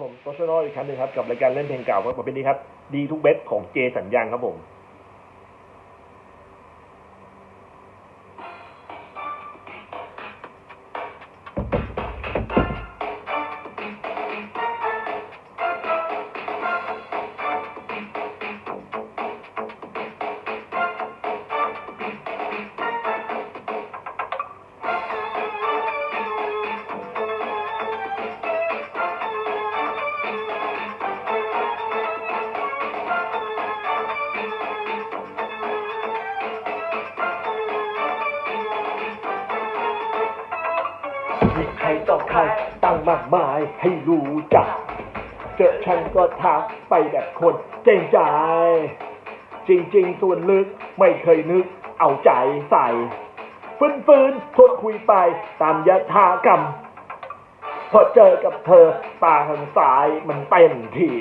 ผมโตชโนอีกครั้งหนึ่งครับ กับรายการเล่นเพลงเก่าครับประเป็นี้ครับ ดีทุกเบสของเจสัญญางครับผม มีใครต่อใครตั้งมากมายให้รู้จัก เจอฉันก็ทักไปแบบคนเจงใจ จริง ๆ ส่วนลึกไม่เคยนึกเอาใจใส่ ฟื้นฟื้นๆทวนคุยไปตามยถากรรม พอเจอกับเธอตาทางซ้ายมันเต็มที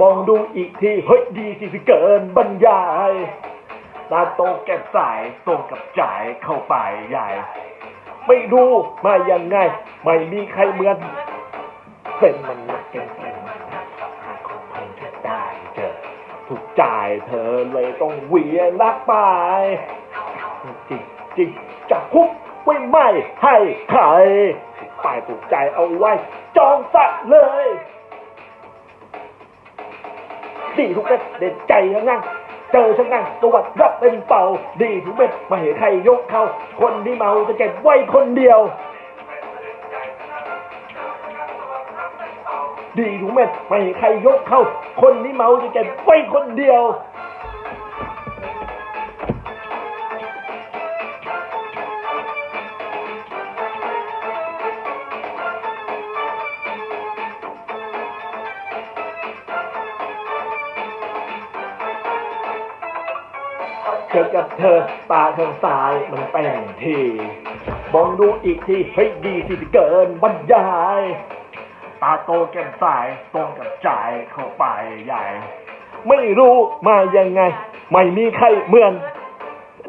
มองดูอีกที เฮ้ยดีสิเกินบรรยายตาโตแก้มสายตรงกับจ่ายเข้าไปใหญ่ ไม่รู้มายังไง ไม่มีใครเหมือน เป็นมันนักเก่งเป็นมันนักหาของเพิ่งจะได้เจอถูกจ่ายเธอเลยต้องเวียนรักไปจริงจริงจะคุบไว้ไม่ให้ใครป้ายถูกใจเอาไว้ จองสะเลยดีทุกเดเด็ดใจทั้งนั้น เจอฉันนั่งตวัดรับเป็นเป่า ดีถุงเม็ดไม่เห็นใครยกเขาคนที่เมาจะเก็บไว้คนเดียว ดีถุงเม็ดไม่เห็นใครยกเขาคนที่เมาจะเก็บไว้คนเดียว เจอกับเธอตาทางซ้ายมันเต็มทีมองดูอีกทีเฮ้ยดีสิเกินบรรยาย ตาโตแก้มซ้ายตรงกับใจเข้าไปใหญ่ ไม่รู้มายังไง ไม่มีใครเหมือน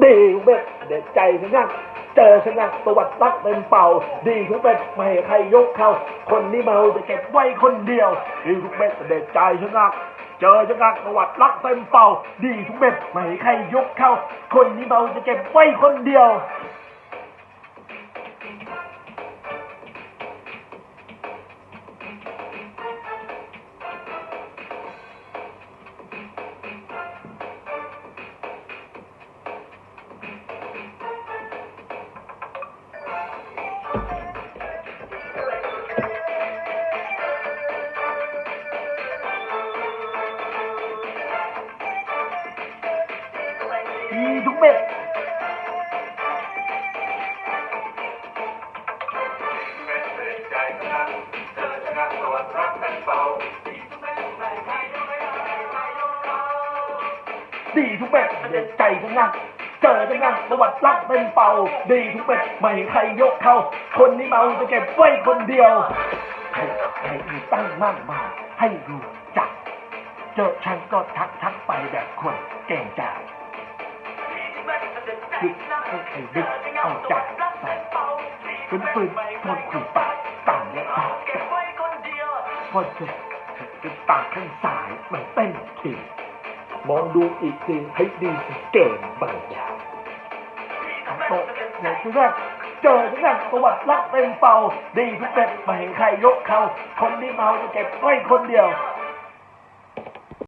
ดีทุเม็ดเด็ดใจฉันนักเจอฉันนักตวัดรักเป็นเป่า ดีทุกเม็ดไม่ให้ใครยกเขาคนที่เมาจะเก็บไว้คนเดียวดีทุกเม็ดเด็ดใจฉันนัก เจอฉันนักตวัดรักเต็มเป่า ดีทุกเม็ดไม่ให้ใครยกเขาคนนี้เบาจะเก็บไว้คนเดียว ดีทุกเม็ดดีทุกเม็ดเด็ดใจทั้งนั้นเจอทั้งนั้นประวัติรักเป็นเป่า ดีทุกเม็ดไม่ให้ใครยกเขาคนนี้เมาจะเก็บไว้คนเดียวใครใครมีตั้งมากมายให้รู้จัก เจอฉันก็ทักทักไปแบบคนเก่งใจคิดให้ใครดึกเอาใจใส่ฟื้นฟื้นทนคุยปากต่างและตาพอเจอจะตาข้างซ้ายมันเต้นทีมองดูอีกทีให้ดีสเก่งบางอย่างโตในที่แรกเจอที่แรกประวัติรักเต็มเป่า ดีทุกเม็ดไม่เห็นใครยกเขา คนที่เมาจะเก็บไว้คนเดียว